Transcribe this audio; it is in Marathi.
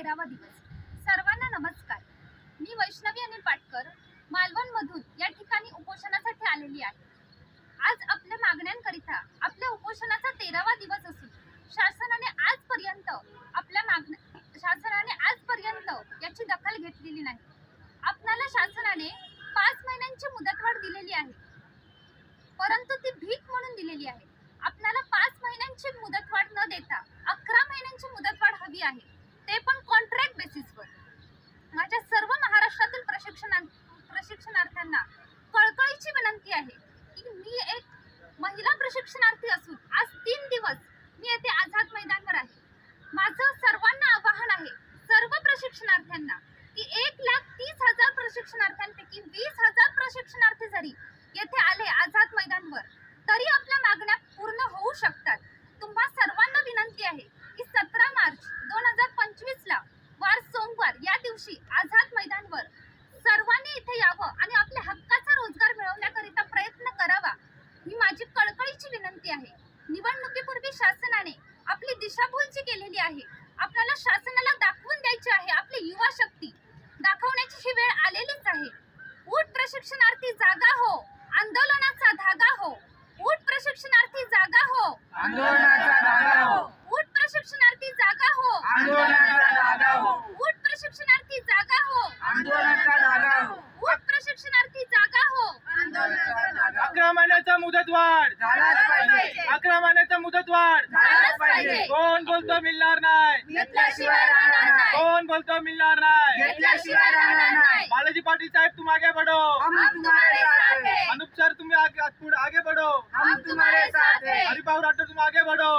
तेरावा दिवस. सर्वांना नमस्कार. मी वैष्णवी अनिल पाटकर मालवणमधून या ठिकाणी उपोषणासाठी आलेली आहे. आज आपल्या मागण्यांकरिता आपल्या उपोषणाचा तेरावा दिवस असून शासनाने आजपर्यंत आपल्या मागण शासनाने आजपर्यंत याची दखल घेतलेली नाही. आपणाला शासनाने पाच महिन्यांची मुदतवाढ दिलेली आहे. परंतु ती भीक म्हणून दिलेली आहे. आपणाला पाच महिन्यांची मुदतवाढ न देता अकरा महिन्यांची मुदतवाढ हवी आहे. ते पण कॉन्ट्रॅक्ट बेसिसवर माझ्या सर्व महाराष्ट्रातील प्रशिक्षणा प्रशिक्षणार्थ्यांना कळकळीची विनंती आहे की मी एक महिला प्रशिक्षणार्थी असून आज तीन दिवस मी येथे आझाद मैदानवर आहे. माझं सर्वांना आवाहन आहे सर्व प्रशिक्षणार्थ्यांना की एक लाख तीस हजार प्रशिक्षणार्थ्यांपैकी वीस हजार प्रशिक्षणार्थी जरी येथे आले आझाद मैदानवर तरी आपल्या मागण्या पूर्ण होऊ शकतात तुम्हा सर्वांना विनंती आहे की सतरा मार्च दोन हजार पंचवीस ला वार सोमवार या दिवशी आझाद मैदानवर सर्वांनी इथे यावं आणि आपल्या हक्काचा रोजगार मिळवण्याकरिता प्रयत्न करावा ही माझी कळकळीची विनंती आहे. निवडणुकीपूर्वी शासनाने आपली दिशाभूलची केलेली आहे. आपल्याला शासनाला दाखवून द्यायची आहे आपली युवा शक्ती. दाखवण्याची ही वेळ आलेलीच आहे. ऊट प्रशिक्षणार्थी जागा हो आंदोलनाचा धागा हो. ऊट प्रशिक्षणार्थी जागा हो. आंदोलनाचा धागा हो ऊट प्रशिक्षणार्थी जागा हो आंदोलनाचा धागा हो ऊट प्रशिक्षणार्थी जागा हो आंदोलनाचा धागा हो ऊट प्रशिक्षणार्थी जागा हो आंदोलनाचा धागा हो. अकरा महिन्याचा मुदतवाढ. झालाच पाहिजे. अकरा महिन्याचा मुदतवाढ. झालाच पाहिजे. कोण बोलतो मिळणार नाही. कोण बोलतो मिळणार नाही. बालाजी पाटील साहेब तुम आगे बढ़ो. हम तुम्हारे साथ हैं अनुप सर तुम्ही आगे बढ़ो. हम तुम्हारे साथ हैं हरिभाऊ राठोड तुम आगे बढ़ो.